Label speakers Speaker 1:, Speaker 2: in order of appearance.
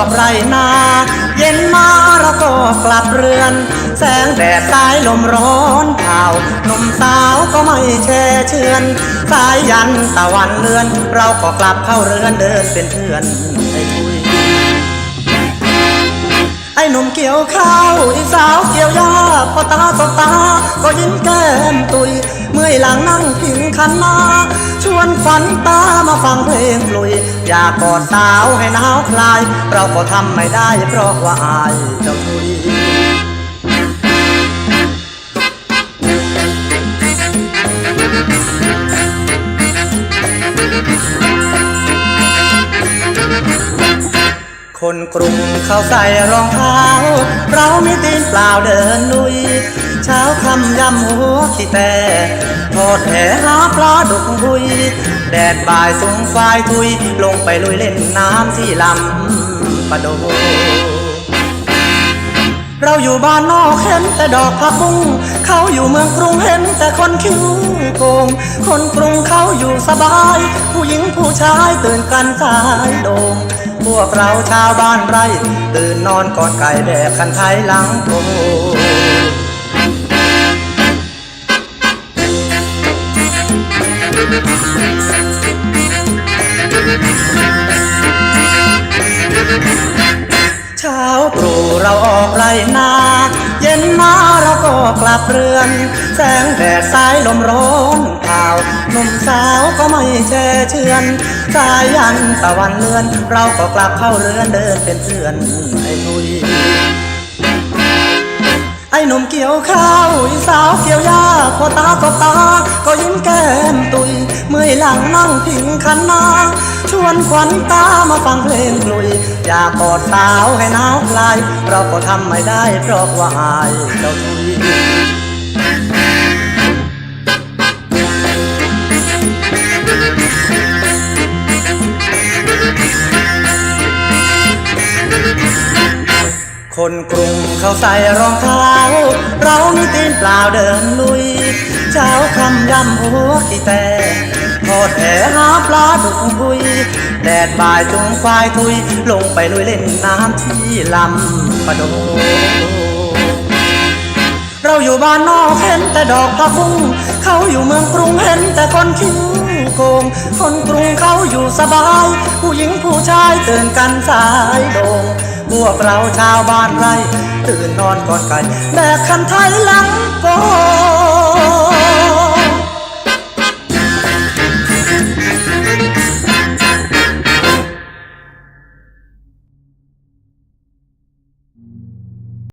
Speaker 1: อกไรนา เย็นมาเราก็กลับเรือน แสงแดดสายลมร้อนเผาหนุ่มสาวก็ไม่แช่เชือน สายยันตะวันเลือน เราก็กลับเข้าเรือนเดินเป็นเพื่อนไอ้คุย ไอ้หนุ่มเกี่ยวข้าวอีสาวเกี่ยวยาพอตาตบตา ก็ยิ้มแก้มตุย เมื่อยหลังนั่งพิงคันนาชวนฝันตามาฟังเพลงปลุย อยากกอดสาวให้หนาวคลาย เราก็ทำไม่ได้เพราะว่าอายเจ้าทุย คนกรุงเขาใส่รองเท้า เราไม่ตีนเปล่าเดินลุย เช้าคำยำหัวที่แต่ทอดแหหาปลาดุกบุย แดดบ่ายสูงไฟทุย ลงไปลุยเล่นน้ำที่ลำปะโด เราอยู่บ้านนอกเห็นแต่ดอกผักบุ้งเขาอยู่เมืองกรุงเห็นแต่คนคิ้วโกง คนกรุงเขาอยู่สบาย ผู้หญิงผู้ชายตื่นกันสายโดงพวกเราชาวบ้านไร่ ตื่นนอนก่อนไก่แดกคันไทยหลังโกเช้าตรู่ เราออกไรนา เย็นมาเราก็กลับเรือน แสงแดดสายลมร้อนเผาหนุ่มสาวก็ไม่แช่เชือนสายยันตะวันเลือน เราก็กลับเข้าเรือนเดินเป็นเพื่อนไอ้นุยไอ้หนุ่มเกี่ยวข้าวอีสาวเกี่ยวหญ้าพอตาก็ตา ก็ยิ้มแก้มตุยเมื่อยหลังนั่งพิงคันนา ชวนขวัญตามาฟังเพลงกลุย อยากกอดสาวให้หนาวคลาย เราก็ทำไม่ได้เพราะว่าอายเจ้าทุยคนกรุงเขาใส่รองเท้า เรามีตีนเปล่าเดินลุยเช้าคำยำหัวขี้แต่ ดแหหาปลาดุกบุย แดดบ่ายจุงควายทุย ลงไปลุยเล่นน้ำที่ลำปะโดเราอยู่บ้านนอกเห็นแต่ดอกผักบุ้งเขาอยู่เมืองกรุงเห็นแต่คนคิ้วโกง คนกรุงเขาอยู่สบาย ผู้หญิงผู้ชายตื่นกันสายโดงพวกเราชาวบ้านไร ตื่นนอนก่อนไก่แบกคันไทยหลังโกง